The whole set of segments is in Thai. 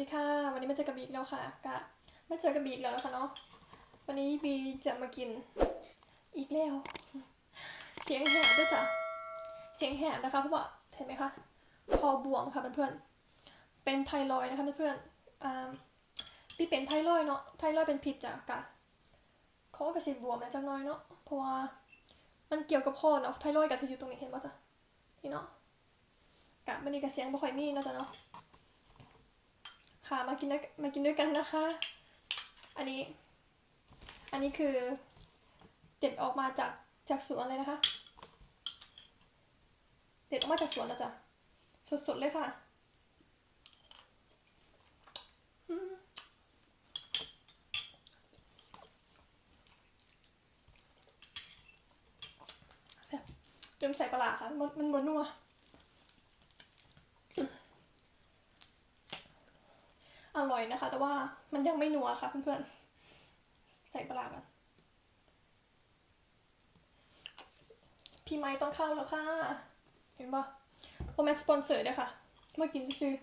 ดีค่ะ วันนี้มาเจอกับบีกแล้วค่ะกะมาเจอกับบีอีกแล้วนะคะเนาะวันนี้บีจะมากินอีกแล้ว เสียงแหบด้วยจ้ะเสียงแหบนะคะเพราะว่าเห็นไหมคะคอบวมค่ะเพื่อนๆเป็นไทรอยนะคะเพื่อนๆอ่าบีเป็นไทรอยเนาะไทรอยเป็นพิษจ้ะกะเขาก็กระสิบบวมนะจังน้อยเนาะเพราะว่ามันเกี่ยวกับคอเนาะไทรอยกับที่อยู่ตรงนี้เห็นป่ะจ๊ะนี่เนาะกะมันนี่กับเสียงบ่ค่อยมีเนาะจ้ะเนาะ ค่ะมากินด้วยมากินด้วยกันนะคะ อันนี้ อันนี้คือเด็ดออกมาจากจากสวนเลยนะคะ เด็ดออกมาจากสวนแล้วจ้ะสดๆเลยค่ะอืมแซ่บลืมใส่ปลาร้าค่ะ มันมันบนนัว อร่อยนะคะ แต่ว่ามันยังไม่นัวค่ะเพื่อนๆ ใส่ปลาร้ากันพี่ไม้ต้องเข้าแล้วค่ะ เห็นปะโอแมนสปอนเซอร์ด้วยค่ะ มากินซื้อ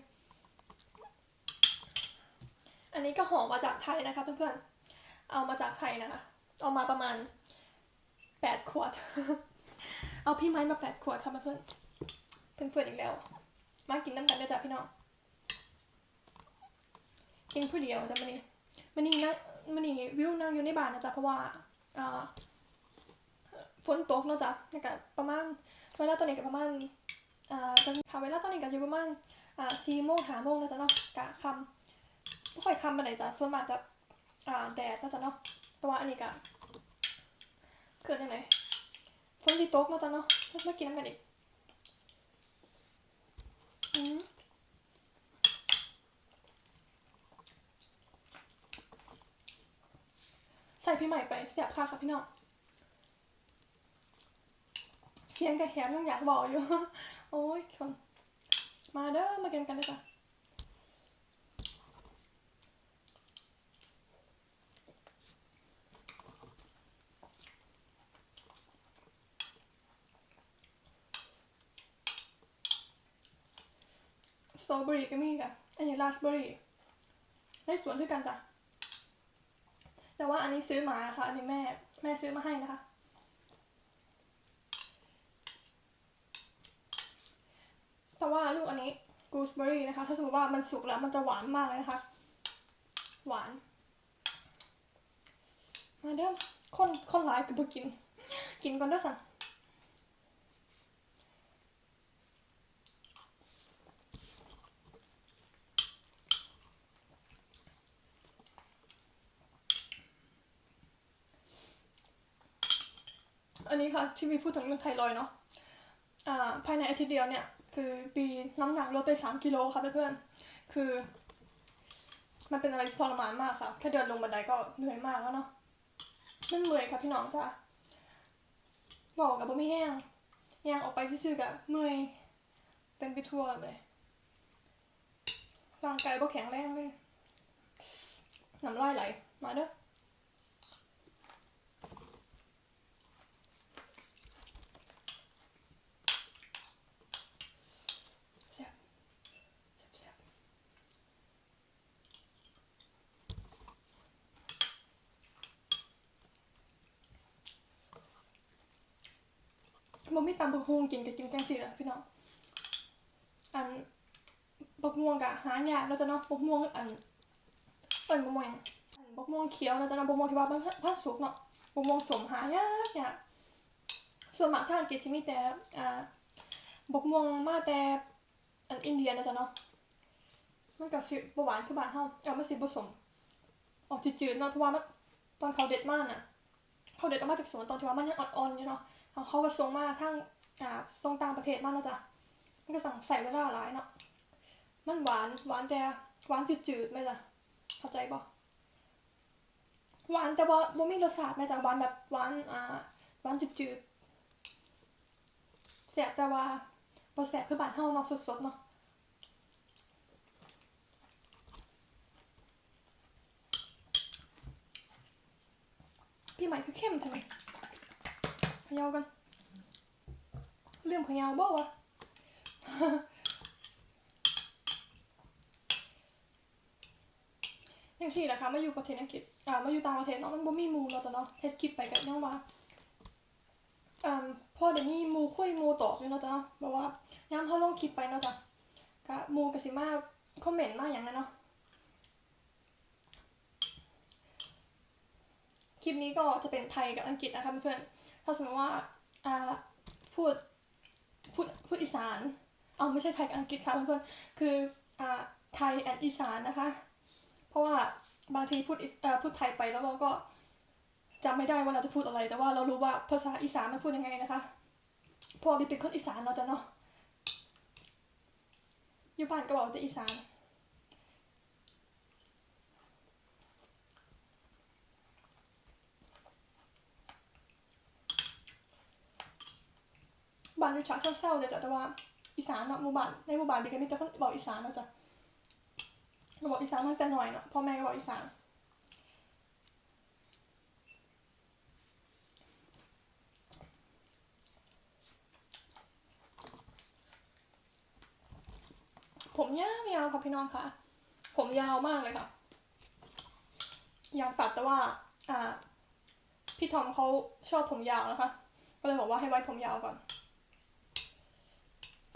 อันนี้ก็หอมมาจากไทยนะคะเพื่อนๆ เอามาจากไทยนะคะ เอามาประมาณแปดขวด เอาพี่ไม้มาแปดขวดค่ะเพื่อนๆ เพื่อนๆอีกแล้ว มากินน้ำกันด้วยจ้ะพี่น้อง กินผู้เดียวแต่มันนี่มันนี่นะมันนี่วิวนั่งอยู่ในบ้านนะจ๊ะเพราะว่าอ่าฝนตกเนาะจ๊ะนี่ก็ประมาณเวลาตอนนี้ก็ประมาณอ่าจะค่ะเวลาตอนนี้ก็อยู่ประมาณอ่าสี่โมงห้าโมงแล้วจ้ะเนาะกะคำไม่ค่อยคำไปไหนจ้ะส่วนมากจะอ่าแดดนะจ๊ะเนาะแต่ว่าอันนี้ก็เกิดยังไงฝนที่ตกเนาะจ๊ะเนาะมากินน้ำกันอีกอืม ส่พี่ใหม่ไปเสียบค่ะค่ะพี่น้องเสียงกระแหบยังอยากบอกอยู่ โอ้ยคนมาเด้อมากินกันเลยจ้ะสตรอเบอรี่ก็มีค่ะอันนี้ราสเบอรี่ได้สวนด้วยกันจ้ะ แต่ว่าอันนี้ซื้อมานะคะ อันนี้แม่ แม่ซื้อมาให้นะคะ แต่ว่าลูกอันนี้กูสเบอรี่นะคะ ถ้าสมมติว่ามันสุกแล้วมันจะหวานมากเลยนะคะ หวาน มาเด้อคนคนหลายก็บ่กิน กินก่อนเด้วยสั่ง นนี้ค่ะที่มีพูดถึงเรื่องไทรอยเนาะอ่าภายในอาทิตย์เดียวเนี่ย คือปีน้ำหนักลดไปสามกิโลค่ะเพื่อนๆคือ มันเป็นอะไรที่ทรมานมากค่ะแค่เดินลงบันไดก็เหนื่อยมากแล้วเนาะมันเมื่อยค่ะพี่น้องจ้ะบอกกับบ่มีแห้งย่างออกไปซื่อๆกับเมื่อยเป็นไปทั่วเลยร่างกายบ่แข็งแรงเลยน้ำลายไหลมาเด้อ บ่มีตำบักฮวงกินก็กินจังซี่ล่ะพี่น้องอันบักม่วงกะหายากแล้วจะเนาะบักม่วงอันเอิ้นบักม่วงหยังอันบักม่วงเขียวแล้วจะเนาะบักม่วงที่ว่ามันพันสุกเนาะบักม่วงสมหายากยากส่วนมากทางอังกฤษสิมีแต่อ่าบักม่วงมาแต่อันอินเดียนะจ๊ะเนาะมันกับสิบหวานคือบ้านเฮาเอามาสิผสมออกจืดๆเนาะเพราะว่ามันตอนเขาเด็ดมากน่ะเขาเด็ดออกมาจากสวนตอนที่ว่ามันยังอ่อนๆอยู่เนาะ เขาก็ส่งมาทางอ่าส่งต่างประเทศมากนาะจ๊ะมันก็สั่งใส่เวลาหลายเนาะมันหวานหวานแต่หวานจืดๆไหมจ๊ะเข้าใจปะหวานแต่ว่าบ่มีรสชาติไหมจ๊ะหวานแบบหวานอ่าหวานจืดๆแสบแต่ว่าบ่แสบคือบานเฮาเนาะสดๆเนาะพี่ใหม่คือเข้มทำไม พะเยากันเรื่องพะเยาบ่วะยังสี่แหละคะมาอยู่ประเทศอังกฤษอ่ามาอยู่ต่างประเทศเนาะมันบ่มีมูเราจะเนาะเฮ็ดคลิปไปกันยังว่าอ่าพ่อเดี๋ยวนี้มูคุยมูตอบอยู่เนาะจ้ะเนาะแบบว่ายามเฮาลงคลิปไปเนาะจ้ะก็มู่ก็สิมาคอมเมนต์มาหยังนั้นเนาะคลิปนี้ก็จะเป็นไทยกับอังกฤษนะคะเพื่อนๆ ถ้าสมมติว่าอ่าพูดพูดพูดอีสานเอาไม่ใช่ไทยกับอังกฤษค่ะเพื่อนๆคืออ่าไทยแอนอีสานนะคะ เพราะว่าบางทีพูดอิสเอ่อพูดไทยไปแล้วเราก็จำไม่ได้ว่าเราจะพูดอะไร แต่ว่าเรารู้ว่าภาษาอีสานมันพูดยังไงนะคะพอบีเป็นคนอีสานเราจะเนาะอยู่บ้านก็บอกแต่อีสาน บ้านอยู่ฉะเศร้าๆเลยจ้ะแต่ว่าอีสานเนาะหมู่บ้านในหมู่บ้านบีก็มีแต่คนบอกอีสานเนาะจ้ะเราบอกอีสานตั้งแต่หน่อยเนาะพ่อแม่ก็บอกอีสานผมยาวยาวค่ะพี่น้องค่ะ ผมยาวมากเลยค่ะอยากตัดแต่ว่า อ่า พี่ทอมเขาชอบผมยาวนะคะ ก็เลยบอกว่าให้ไว้ผมยาวก่อน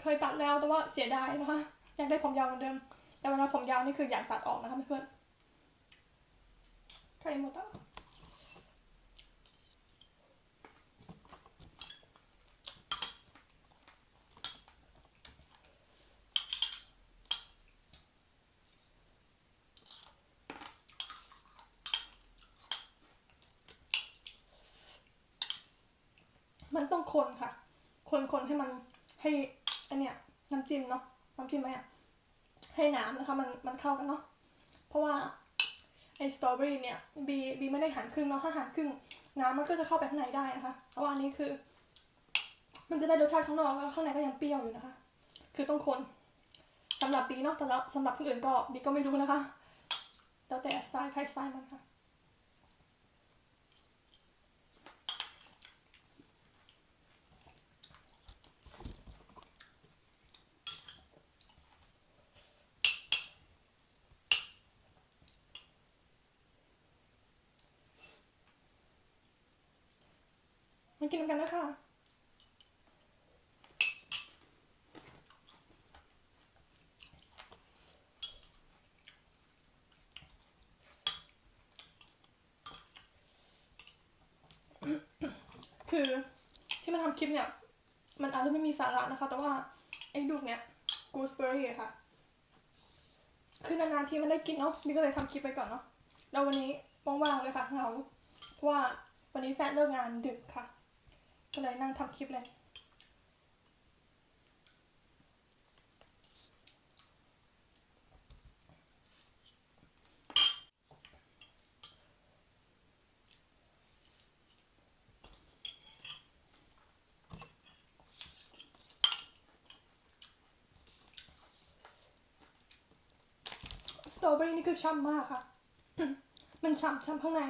เคยตัดแล้วแต่ว่าเสียดายนะคะอยากได้ผมยาวเหมือนเดิม แต่เวลาผมยาวนี่คืออยากตัดออกนะคะเพื่อนๆใครหมดอะมันต้องคนค่ะ คนคนให้มันให้ อันเนี้ยน้ำจิ้มเนาะน้ำจิ้มไหมอะให้น้ำนะคะมันมันเข้ากันเนาะเพราะว่าไอ้สตรอเบอรี่เนี่ยบีบีไม่ได้หั่นครึ่งเนาะถ้าหั่นครึ่งน้ำมันก็จะเข้าไปข้างในได้นะคะเพราะว่าอันนี้คือ มันจะได้รสชาติข้างนอกแล้วข้างในก็ยังเปรี้ยวอยู่นะคะ คือต้องคนสำหรับบีเนาะแต่ละสำหรับคนอื่นก็บีก็ไม่รู้นะคะแล้วแต่สไตล์ใครสไตล์มันค่ะ กินกันนะคะคือที่มาทำคลิปเนี่ย มันอาจจะไม่มีสาระนะคะ แต่ว่า ไอ้ลูกเนี่ยกูสเบอรี่ค่ะ คือนานๆที่มันได้กินเนาะนี่ก็เลยทำคลิปไปก่อนเนาะแล้ววันนี้ว่างๆเลยค่ะเหงาเพราะว่าวันนี้แฟนเลิกงานดึกค่ะ ก็เลยนั่งทำคลิปเลยสตรอเบอรี่นี่คือช่ำมากค่ะ มันฉ่ำฉ่ำข้างใน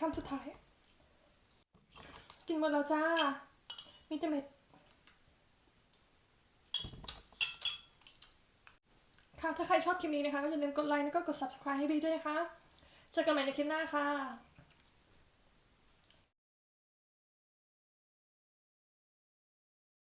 คำสุดท้าย กินหมดแล้วจ้า มีแต่เม็ดค่ะ ถ้าใครชอบคลิปนี้นะคะ ก็อย่าลืมกดไลค์แล้วก็กด subscribe ให้บีด้วยนะคะ เจอกันใหม่ในคลิปหน้าค่ะ